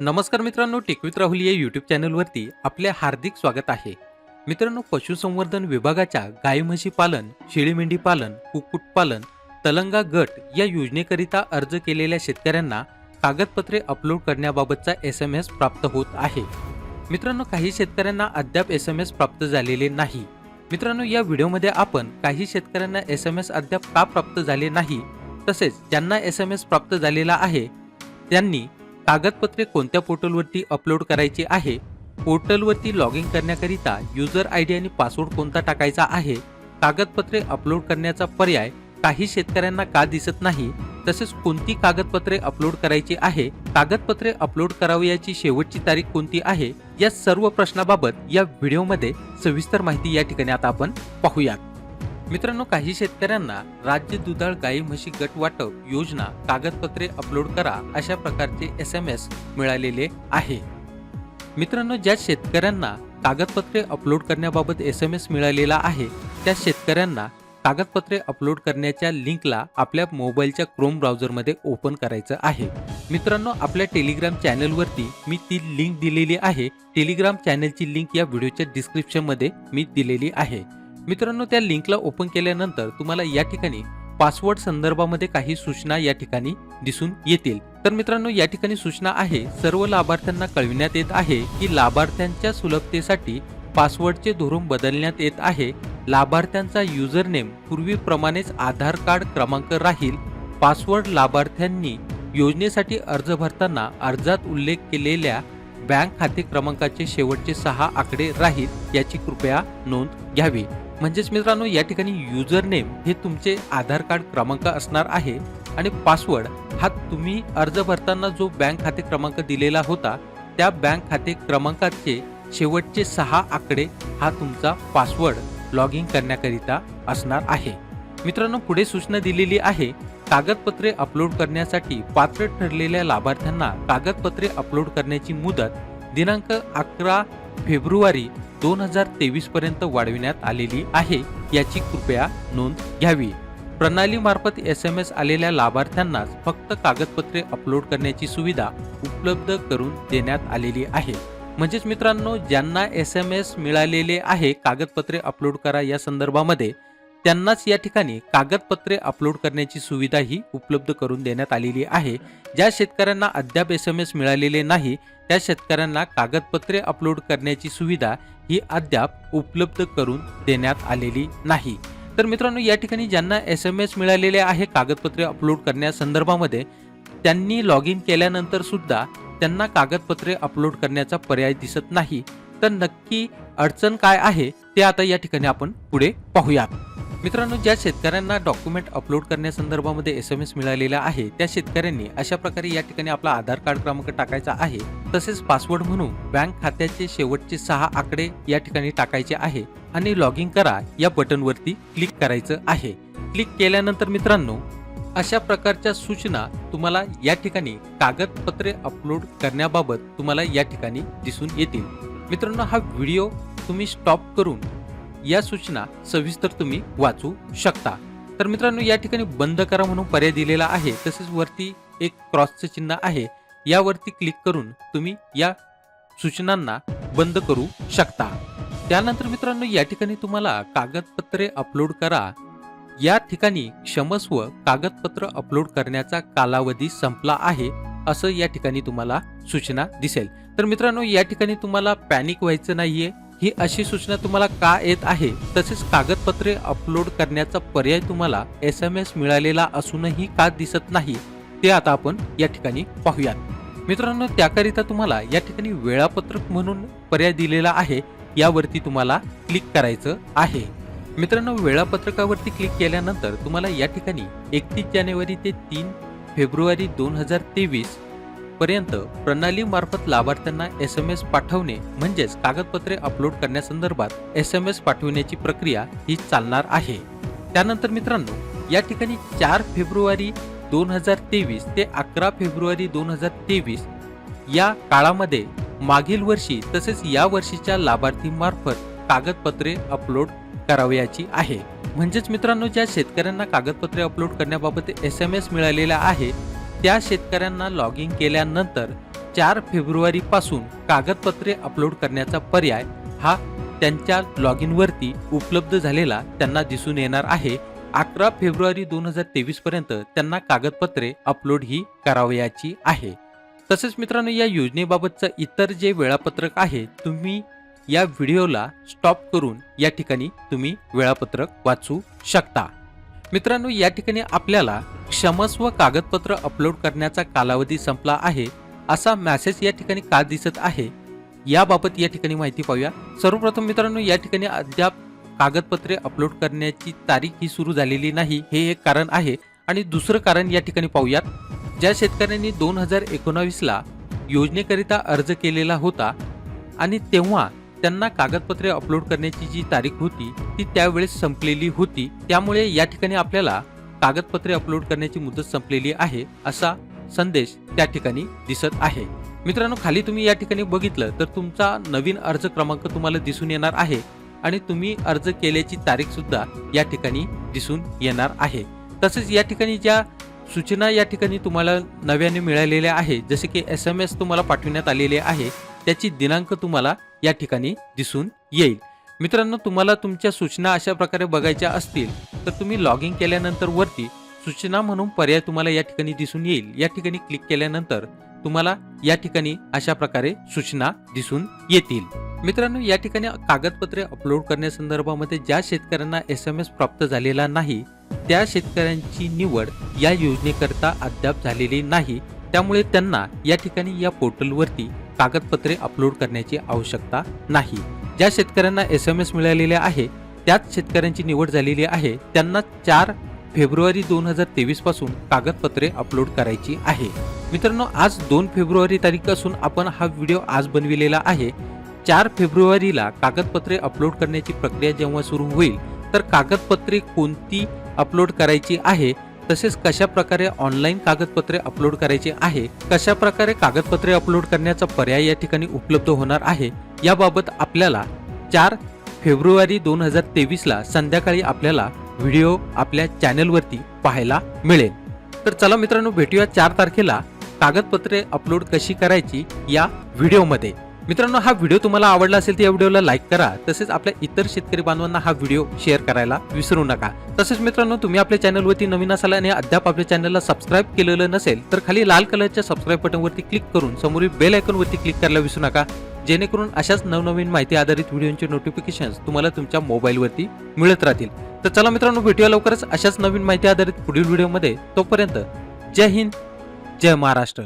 नमस्कार मित्रांनो टेकवित राहुल या यूट्यूब चॅनलवरती आपले हार्दिक स्वागत आहे. मित्रांनो पशुसंवर्धन विभागाच्या गाय म्हशी पालन शेळी मेंढी पालन कुक्कुटपालन तलंगा गट या योजनेकरिता अर्ज केलेल्या शेतकऱ्यांना कागदपत्रे अपलोड करण्याबाबतचा एस एम एस प्राप्त होत आहे. मित्रांनो काही शेतकऱ्यांना अद्याप एस एम एस प्राप्त झालेले नाही. मित्रांनो या व्हिडिओमध्ये आपण काही शेतकऱ्यांना एस एम एस अद्याप का प्राप्त झाले नाही तसेच ज्यांना एस एम एस प्राप्त झालेला आहे त्यांनी कागदपत्रे कोणत्या पोर्टलवरती अपलोड करायची आहे? पोर्टलवरती लॉग इन करण्याकरिता युजर आय डी आणि पासवर्ड कोणता टाकायचा आहे? कागदपत्रे अपलोड करण्याचा पर्याय काही शेतकऱ्यांना का दिसत नाही? तसेच कोणती कागदपत्रे अपलोड करायची आहे? कागदपत्रे अपलोड करावयाची शेवटची तारीख कोणती आहे? या सर्व प्रश्नाबाबत या व्हिडिओमध्ये सविस्तर माहिती या ठिकाणी आता आपण पाहूयात. मित्रांनो काही शेतकऱ्यांना राज्य दुधाळ गाई म्हशी गट वाटप योजना कागदपत्रे अपलोड करा अशा प्रकारचे एस एम एस मिळालेले आहे. मित्रांनो ज्या शेतकऱ्यांना कागदपत्रे अपलोड करण्याबाबत एस एम एस मिळालेला आहे त्या शेतकऱ्यांना कागदपत्रे अपलोड करण्याच्या लिंकला आपल्या मोबाईलच्या क्रोम ब्राउझरमध्ये ओपन करायचं आहे. मित्रांनो आपल्या टेलिग्राम चॅनलवरती मी ती लिंक दिलेली आहे. टेलिग्राम चॅनलची लिंक या व्हिडिओच्या डिस्क्रिप्शनमध्ये मी दिलेली आहे. मित्रांनो त्या लिंकला ओपन केल्यानंतर तुम्हाला या ठिकाणी पासवर्ड संदर्भामध्ये काही सूचना या ठिकाणी दिसून येतील. तर मित्रांनो या ठिकाणी सूचना आहे सर्व लाभार्थ्यांना कळविण्यात येत आहे की लाभार्थ्यांच्या सुलभतेसाठी पासवर्डचे धोरण बदलण्यात येत आहे. लाभार्थ्यांचा युजर नेम पूर्वीप्रमाणेच आधार कार्ड क्रमांक राहील. पासवर्ड लाभार्थ्यांनी योजनेसाठी अर्ज भरताना अर्जात उल्लेख केलेल्या बँक खाते क्रमांकाचे शेवटचे सहा आकडे राहील याची कृपया नोंद घ्यावी. म्हणजेच मित्रांनो या ठिकाणी युजर नेम हे तुमचे आधार कार्ड क्रमांक असणार आहे आणि पासवर्ड हा तुम्ही अर्ज भरताना जो बँक खाते क्रमांक दिलेला होता त्या बँक खाते क्रमांकाचे शेवटचे सहा आकडे हा तुमचा पासवर्ड लॉग इन करण्याकरिता असणार आहे. मित्रांनो पुढे सूचना दिलेली आहे कागदपत्रे अपलोड करण्यासाठी पात्र ठरलेल्या लाभार्थ्यांना कागदपत्रे अपलोड करण्याची मुदत दिनांक अकरा फेब्रुवारी दोन हजार तेवीस पर्यंत वाढविण्यात आलेली आहे याची कृपया नोंद घ्यावी. प्रणालीमार्फत एस एम एस आलेल्या लाभार्थ्यांनाच फक्त कागदपत्रे अपलोड करण्याची सुविधा उपलब्ध करून देण्यात आलेली आहे. म्हणजेच मित्रांनो ज्यांना एस एम एस मिळालेले आहे कागदपत्रे अपलोड करा या संदर्भामध्ये त्यांनाच या ठिकाणी कागदपत्रे अपलोड करण्याची सुविधा ही उपलब्ध करून देण्यात आलेली आहे. ज्या शेतकऱ्यांना अद्याप एस एम एस मिळालेले नाही त्या शेतकऱ्यांना कागदपत्रे अपलोड करण्याची सुविधा ही अद्याप उपलब्ध करून देण्यात आलेली नाही. तर मित्रांनो या ठिकाणी ज्यांना एस एम एस मिळालेले आहे कागदपत्रे अपलोड करण्यासंदर्भामध्ये त्यांनी लॉग इन केल्यानंतर सुद्धा त्यांना कागदपत्रे अपलोड करण्याचा पर्याय दिसत नाही. तर नक्की अडचण काय आहे ते आता या ठिकाणी आपण पुढे पाहूयात. मित्रांनो ज्या शेतकऱ्यांना डॉक्युमेंट अपलोड करण्यासंदर्भामध्ये एस एम एस मिळालेला आहे त्या शेतकऱ्यांनी अशा प्रकारे या ठिकाणी आपला आधार कार्ड क्रमांक टाकायचा आहे. तसेच पासवर्ड म्हणून बँक खात्याचे शेवटचे सहा आकडे या ठिकाणी टाकायचे आहे आणि लॉग इन करा या बटनवरती क्लिक करायचं आहे. क्लिक केल्यानंतर मित्रांनो अशा प्रकारच्या सूचना तुम्हाला या ठिकाणी कागदपत्रे अपलोड करण्याबाबत तुम्हाला या ठिकाणी दिसून येतील. मित्रांनो हा व्हिडिओ तुम्ही स्टॉप करून या सूचना सविस्तर तुम्ही वाचू शकता. तर मित्रांनो या ठिकाणी बंद करा म्हणून पर्याय दिलेला आहे. तसेच वरती एक क्रॉसचं चिन्ह आहे. यावरती क्लिक करून तुम्ही या सूचनांना बंद करू शकता. त्यानंतर मित्रांनो या ठिकाणी तुम्हाला कागदपत्रे अपलोड करा. या ठिकाणी क्षमस्व कागदपत्र अपलोड करण्याचा कालावधी संपला आहे असं या ठिकाणी तुम्हाला सूचना दिसेल. तर मित्रांनो या ठिकाणी तुम्हाला पॅनिक व्हायचं नाहीये. ही अशी सूचना तुम्हाला का येत आहे? तसेच कागदपत्रे अपलोड करण्याचा पर्याय तुम्हाला एस एम एस मिळालेला असूनही का दिसत नाही ते आता आपण या ठिकाणी पाहूयात. मित्रांनो त्याकरिता तुम्हाला या ठिकाणी वेळापत्रक म्हणून पर्याय दिलेला आहे यावरती तुम्हाला क्लिक करायचं आहे. मित्रांनो वेळापत्रकावरती क्लिक केल्यानंतर तुम्हाला या ठिकाणी एकतीस जानेवारी ते तीन फेब्रुवारी दोन हजार तेवीस पर्यंत प्रणाली मार्फत लाभार्थ्यांना एस एम एस पाठवणे म्हणजेच कागदपत्रे अपलोड करण्यासंदर्भात एस एम एस पाठवण्याची प्रक्रिया ही चालणार आहे. त्यानंतर मित्रांनो या ठिकाणी चार फेब्रुवारी दोन हजार तेवीस ते अकरा फेब्रुवारी दोन हजार तेवीस या काळामध्ये मागील वर्षी तसेच या वर्षीच्या लाभार्थीमार्फत कागदपत्रे अपलोड करावयाची आहे. म्हणजेच मित्रांनो ज्या शेतकऱ्यांना कागदपत्रे अपलोड करण्याबाबत एस एम एस मिळालेला आहे त्या शेतकऱ्यांना लॉग इन केल्यानंतर चार फेब्रुवारी पासून कागदपत्रे अपलोड करण्याचा पर्याय हा त्यांच्या लॉग इनवरती उपलब्ध झालेला त्यांना दिसून येणार आहे. अकरा फेब्रुवारी दोन हजार तेवीस पर्यंत त्यांना कागदपत्रे अपलोड ही करावयाची आहे. तसेच मित्रांनो या योजनेबाबतचं इतर जे वेळापत्रक आहे तुम्ही या व्हिडिओला स्टॉप करून या ठिकाणी तुम्ही वेळापत्रक वाचू शकता. मित्रांनो या ठिकाणी आपल्याला क्षमस्व कागदपत्र अपलोड करण्याचा कालावधी संपला आहे असा मॅसेज या ठिकाणी का दिसत आहे याबाबत या ठिकाणी माहिती पाहूया. सर्वप्रथम मित्रांनो या ठिकाणी अद्याप कागदपत्रे अपलोड करण्याची तारीख ही सुरू झालेली नाही हे एक कारण आहे. आणि दुसरं कारण या ठिकाणी पाहूयात ज्या शेतकऱ्यांनी दोन हजार एकोणावीसला योजनेकरिता अर्ज केलेला होता आणि तेव्हा त्यांना कागदपत्रे अपलोड करण्याची जी तारीख होती ती त्यावेळेस संपलेली होती. त्यामुळे या ठिकाणी आपल्याला कागदपत्रे अपलोड करण्याची मुदत संपलेली आहे असा संदेश त्या ठिकाणी दिसत आहे. मित्रांनो खाली तुम्ही या ठिकाणी बघितलं तर तुमचा नवीन अर्ज क्रमांक तुम्हाला दिसून येणार आहे आणि तुम्ही अर्ज केल्याची तारीख सुद्धा या ठिकाणी दिसून येणार आहे. तसेच या ठिकाणी ज्या सूचना या ठिकाणी तुम्हाला नव्याने मिळालेल्या आहे जसे की एस एम एस तुम्हाला पाठविण्यात आलेले आहे त्याची दिनांक तुम्हाला या ठिकाणी दिसून येईल. मित्रांनो तुम्हाला तुमच्या सूचना अशा प्रकारे बघायच्या असतील तर तुम्ही लॉग इन केल्यानंतर वरती सूचना म्हणून पर्याय तुम्हाला या ठिकाणी दिसून येईल. या ठिकाणी क्लिक केल्यानंतर तुम्हाला या ठिकाणी अशा प्रकारे सूचना दिसून येतील. मित्रांनो या ठिकाणी कागदपत्रे अपलोड करण्यासंदर्भामध्ये ज्या शेतकऱ्यांना एस एम एस प्राप्त झालेला नाही त्या शेतकऱ्यांची निवड या योजनेकरता अद्याप झालेली नाही. त्यामुळे त्यांना या ठिकाणी या पोर्टलवरती कागदपत्रे अपलोड करण्याची आवश्यकता नाही. ज्या शेतकऱ्यांना एस एम एस मिळालेले आहे त्याच शेतकऱ्यांची निवड झालेली आहे त्यांना चार फेब्रुवारी दोन हजार तेवीसपासून कागदपत्रे अपलोड करायची आहे. मित्रांनो आज दोन फेब्रुवारी तारीख असून आपण हा व्हिडिओ आज बनविलेला आहे. चार फेब्रुवारीला कागदपत्रे अपलोड करण्याची प्रक्रिया जेव्हा सुरू होईल तर कागदपत्रे कोणती अपलोड करायची आहे तसेच कशा प्रकारे ऑनलाईन कागदपत्रे अपलोड करायचे आहे कशा प्रकारे कागदपत्रे अपलोड करण्याचा पर्याय या ठिकाणी उपलब्ध होणार आहे याबाबत आपल्याला चार फेब्रुवारी दोन हजार तेवीसला संध्याकाळी आपल्याला व्हिडिओ आपल्या चॅनलवरती पाहायला मिळेल. तर चला मित्रांनो भेटूया चार तारखेला कागदपत्रे अपलोड कशी करायची या व्हिडिओमध्ये मित्रांनो हा व्हिडिओ तुम्हाला आवडला असेल तर या व्हिडिओला लाईक करा. तसेच आपल्या इतर शेतकरी बांधवांना हा व्हिडिओ शेअर करायला विसरू नका. तसेच मित्रांनो तुम्ही आपल्या चॅनलवरती नवीन असाल आणि अद्याप आपल्या चॅनलला सबस्क्राईब केलेलं नसेल तर खाली लाल कलरच्या सबस्क्राईब बटनवरती क्लिक करून समोरील बेल आयकॉनवरती क्लिक करायला विसरू नका. जेणेकरून अशाच नवनवीन माहिती आधारित व्हिडिओचे नोटिफिकेशन तुम्हाला तुमच्या मोबाईलवरती मिळत राहतील. तर चला मित्रांनो भेटूया लवकरच अशाच नवीन माहिती आधारित पुढील व्हिडिओमध्ये. तोपर्यंत जय हिंद जय महाराष्ट्र.